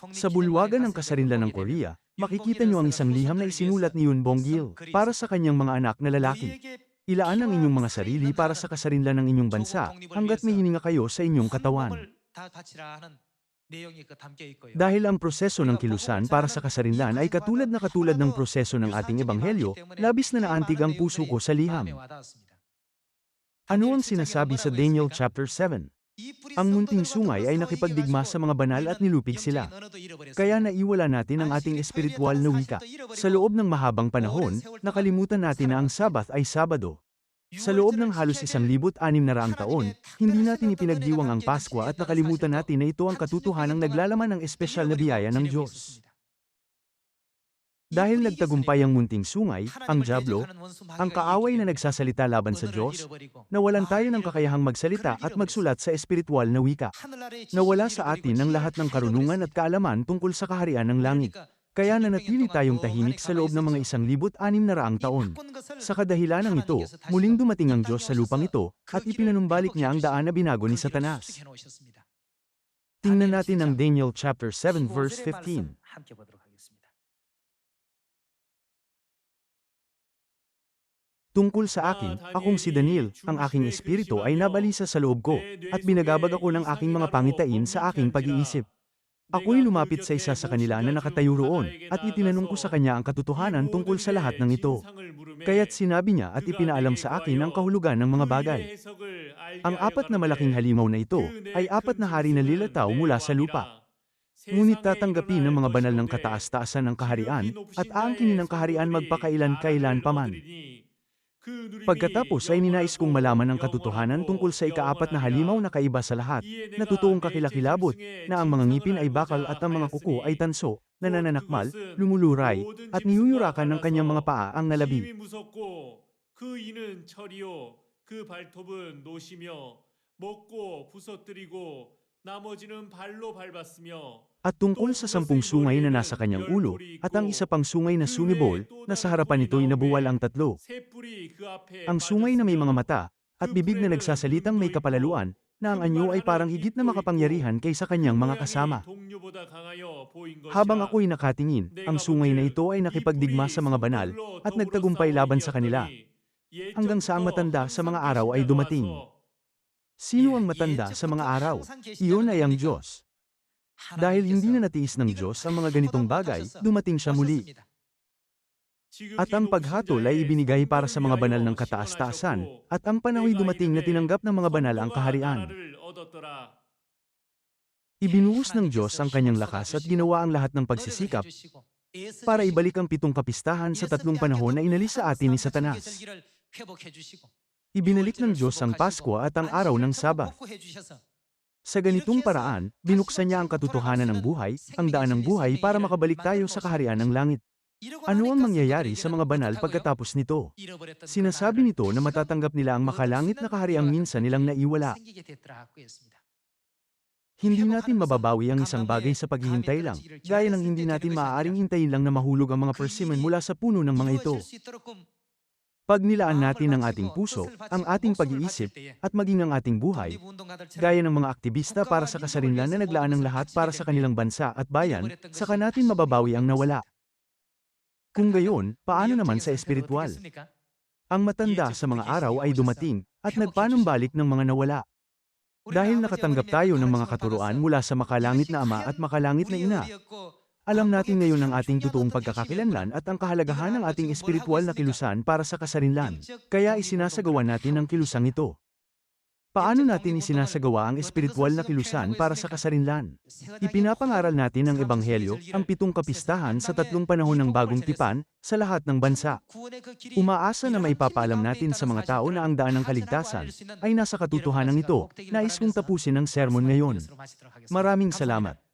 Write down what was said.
Sa bulwagan ng kasarinlan ng Korea, makikita niyo ang isang liham na isinulat ni Yoon Bong-gil para sa kanyang mga anak na lalaki. Ilaan ang inyong mga sarili para sa kasarinlan ng inyong bansa hanggat may hininga kayo sa inyong katawan. Dahil ang proseso ng kilusan para sa kasarinlan ay katulad na katulad ng proseso ng ating ebanghelyo, labis na naantig ang puso ko sa liham. Ano ang sinasabi sa Daniel chapter 7? Ang munting sungay ay nakipagdigma sa mga banal at nilupig sila. Kaya naiwala natin ang ating espiritual na wika. Sa loob ng mahabang panahon, nakalimutan natin na ang Sabath ay Sabado. Sa loob ng halos isang libot anim na raang taon, hindi natin ipinagdiwang ang Pasko at nakalimutan natin na ito ang katotohanang naglalaman ng espesyal na biyaya ng Diyos. Dahil nagtagumpay ang munting sungay, ang Diablo, ang kaaway na nagsasalita laban sa Diyos, nawalan tayo ng kakayahang magsalita at magsulat sa espiritual na wika. Nawala sa atin ang lahat ng karunungan at kaalaman tungkol sa kaharian ng langit. Kaya nanatili tayong tahimik sa loob ng mga isang libot anim na raang taon. Sa kadahilanang ito, muling dumating ang Diyos sa lupang ito, at ipinanumbalik niya ang daan na binago ni Satanas. Tingnan natin ang Daniel chapter 7 verse 15. Tungkol sa akin, akong si Daniel, ang aking espiritu ay nabalisa sa loob ko, at binagabag ako ng aking mga pangitain sa aking pag-iisip. Ako'y lumapit sa isa sa kanila na nakatayo roon, at itinanong ko sa kanya ang katotohanan tungkol sa lahat ng ito. Kaya't sinabi niya at ipinaalam sa akin ang kahulugan ng mga bagay. Ang apat na malaking halimaw na ito, ay apat na hari na lilataw mula sa lupa. Ngunit tatanggapin ng mga banal ng kataas-taasan ng kaharian, at aangkinin ng kaharian magpakailan-kailan paman. Pagkatapos ay ninais kong malaman ang katotohanan tungkol sa ikaapat na halimaw na kaiba sa lahat, na totoong kakilakilabot, na ang mga ngipin ay bakal at ang mga kuko ay tanso, na nananakmal, lumuluray, at niyuyurakan ng kanyang mga paa ang nalabi. 힘이 무섭고 그 이는 철이요 그 발톱은 노시며 먹고 부서뜨리고 나머지는 발로 밟았으며 At tungkol sa sampung sungay na nasa kanyang ulo, at ang isa pang sungay na sumibol, na sa harapan nito'y nabuwal ang tatlo. 새 뿔이 그 앞에 Ang sungay na may mga mata, at bibig na nagsasalitang may kapalaluan, na ang anyo ay parang higit na makapangyarihan kaysa kanyang mga kasama. 동료보다 강하여 보인 것이라. Habang ako'y nakatingin, ang sungay na ito ay nakipagdigma sa mga banal, at nagtagumpay laban sa kanila, hanggang sa ang matanda sa mga araw ay dumating. Sino ang matanda sa mga araw? Iyon ay ang Diyos. Dahil hindi na natiis ng Diyos ang mga ganitong bagay, dumating siya muli. At ang paghatol ay ibinigay para sa mga banal ng kataas-taasan, at ang panahoy dumating na tinanggap ng mga banal ang kaharian. Ibinuhos ng Diyos ang kanyang lakas at ginawa ang lahat ng pagsisikap para ibalik ang pitong kapistahan sa tatlong panahon na inalis sa atin ni Satanas. Ibinalik ng Diyos ang Pasko at ang araw ng Sabat. Sa ganitong paraan, binuksan niya ang katotohanan ng buhay, ang daan ng buhay para makabalik tayo sa kaharian ng langit. Ano ang mangyayari sa mga banal pagkatapos nito? Sinasabi nito na matatanggap nila ang makalangit na kahariang minsan nilang naiwala. Hindi natin mababawi ang isang bagay sa paghihintay lang, gaya ng hindi natin maaaring hintayin lang na mahulog ang mga persimmon mula sa puno ng mga ito. Pag nilaan natin ang ating puso, ang ating pag-iisip, at maging ang ating buhay, gaya ng mga aktivista para sa kasarinlan na naglaan ng lahat para sa kanilang bansa at bayan, saka natin mababawi ang nawala. Kung gayon, paano naman sa espiritual? Ang matanda sa mga araw ay dumating, at nagpanumbalik ng mga nawala. Dahil nakatanggap tayo ng mga katuruan mula sa makalangit na Ama at makalangit na Ina, alam natin ngayon ang ating totoong pagkakakilanlan at ang kahalagahan ng ating espiritual na kilusan para sa kasarinlan. Kaya isinasagawa natin ang kilusang ito. Paano natin isinasagawa ang espiritual na kilusan para sa kasarinlan? Ipinapangaral natin ang Ebanghelyo, ang pitong kapistahan sa tatlong panahon ng bagong tipan, sa lahat ng bansa. Umaasa na maipapaalam natin sa mga tao na ang daan ng kaligtasan ay nasa katotohanan ito, nais kong tapusin ang sermon ngayon. Maraming salamat.